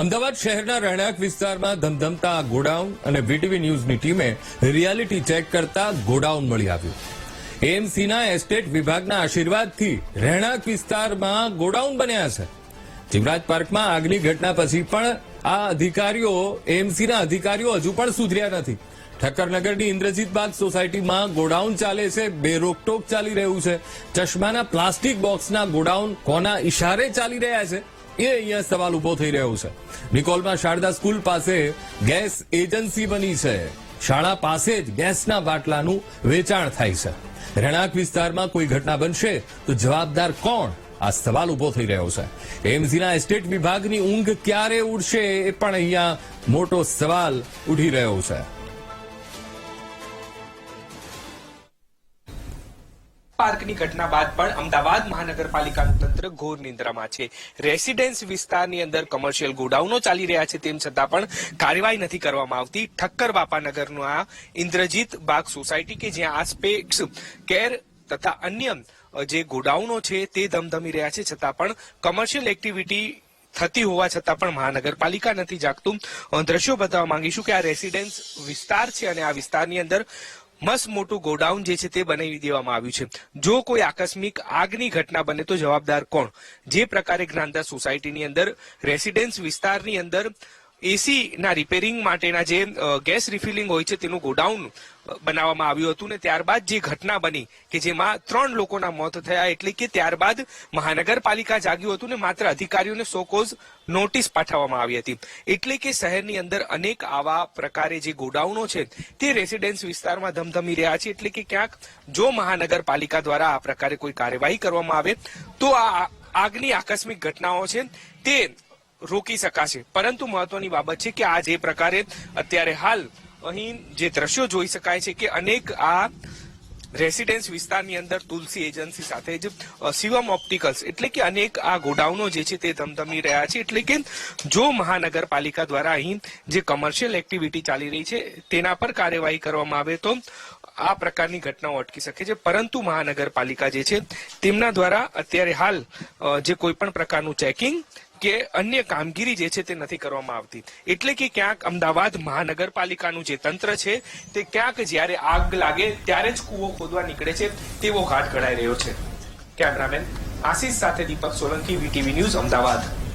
અમદાવાદ શહેરના રહેણાંક વિસ્તારમાં ધમધમતા ગોડાઉન અને વીટીવી ન્યૂઝની ટીમે રિયાલિટી ચેક કરતા ગોડાઉન મળી આવ્યું. એએમસીના એસ્ટેટ વિભાગના આશીર્વાદથી રહેણાંક વિસ્તારમાં ગોડાઉન બન્યા છે. જીવરાજ પાર્કમાં આગની ઘટના પછી પણ આ અધિકારીઓ, એએમસીના અધિકારીઓ હજુ પણ સુધર્યા નથી. ઠક્કરનગરની ઇન્દ્રજીત બાગ સોસાયટીમાં ગોડાઉન ચાલે છે બે રોકટોક ચાલી રહ્યું છે. ચશ્માના પ્લાસ્ટિક બોક્સના ગોડાઉન કોના ઇશારે ચાલી રહ્યા છે? એ અહીંયા સવાલ ઊભો થઈ રહ્યો છે. નિકોલમાં શારદા સ્કૂલ પાસે ગેસ એજન્સી બની છે. શાળા પાસે જ ગેસના બાટલાનું વેચાણ થાય છે. રહેણાંક વિસ્તારમાં કોઈ ઘટના બનશે તો જવાબદાર કોણ? આ સવાલ ઊભો થઈ રહ્યો છે. એમસીના એસ્ટેટ વિભાગની ઊંઘ ક્યારે ઉડશે એ પણ અહીંયા મોટો સવાલ ઉઠી રહ્યો છે. પાર્કની ઘટના બાદ પણ અમદાવાદ મહાનગરપાલિકાનું તંત્ર ઘોર નિંદ્રામાં છે. રેસિડેન્સ વિસ્તારની અંદર કમર્શિયલ ગોડાઉનો ચાલી રહ્યા છે તેમ છતાં પણ કાર્યવાહી નથી કરવામાં આવતી. ઠક્કર બાપાનગરનું આ ઇન્દ્રજીત બાગ સોસાયટી કે જ્યાં આસ્પેક્સ કેર તથા અન્ય જે ગોડાઉનો છે તે ધમધમી રહ્યા છે છતાં પણ કમર્શિયલ એક્ટિવિટી થતી હોવા છતાં પણ મહાનગરપાલિકા નથી જાગતું. દ્રશ્યો બતાવવા માંગીશું કે આ રેસિડેન્સ વિસ્તાર છે અને આ વિસ્તારની અંદર મસ્ત મોટું ગોડાઉન જે છે તે બનાવી દેવામાં આવ્યું છે. જો કોઈ આકસ્મિક આગની ઘટના બને તો જવાબદાર કોણ? જે પ્રકારે જ્ઞાનદાસ સોસાયટીની અંદર, રેસિડેન્સ વિસ્તારની અંદર એસી ના રિપેરિંગ માટેના જે ગેસ રિફિલિંગ હોય છે તેનું ગોડાઉન બનાવવામાં આવ્યું હતું ને ત્યારબાદ જે ઘટના બની કે જેમાં ત્રણ લોકોના મોત થયા એટલે કે ત્યારબાદ મહાનગરપાલિકા જાગ્યું હતું ને માત્ર અધિકારીઓને સોકોઝ નોટિસ પાઠવવામાં આવી હતી. એટલે કે શહેરની અંદર અનેક આવા પ્રકારે જે ગોડાઉનો છે તે રેસિડેન્સ વિસ્તારમાં ધમધમી રહ્યા છે. એટલે કે ક્યાંક જો મહાનગરપાલિકા દ્વારા આ પ્રકારે કોઈ કાર્યવાહી કરવામાં આવે તો આ આગની આકસ્મિક ઘટનાઓ છે તે રોકી શકાશે. પરંતુ મહત્વની બાબત છે કે આ જે પ્રકારે અત્યારે હાલ અહીં જે દ્રશ્યો જોઈ શકાય છે કે અનેક આ રેસિડેન્સ વિસ્તારની અંદર તુલસી એજન્સી સાથે જ શિવમ ઓપ્ટિકલ્સ એટલે કે અનેક આ ગોડાઉનો જે છે તે ધમધમી રહ્યા છે. એટલે કે જો મહાનગરપાલિકા દ્વારા અહીં જે કમર્શિયલ એક્ટિવિટી ચાલી રહી છે તેના પર કાર્યવાહી કરવામાં આવે તો આ પ્રકારની ઘટનાઓ અટકી શકે છે. પરંતુ મહાનગરપાલિકા જે છે તેમના દ્વારા અત્યારે હાલ જે કોઈ પણ પ્રકારનું ચેકિંગ કે અન્ય કામગીરી જે છે તે નથી કરવામાં આવતી. એટલે કે ક્યાંક અમદાવાદ મહાનગરપાલિકાનું જે તંત્ર છે, તે ક્યાંક જ્યારે આગ લાગે ત્યારે જ કૂવો ખોદવા નીકળે છે, તેવો ઘાટ ઘડાઈ રહ્યો છે. કેમેરામેન આશીષ સાથે દીપક સોલંકી વીટીવી ન્યૂઝ, અમદાવાદ.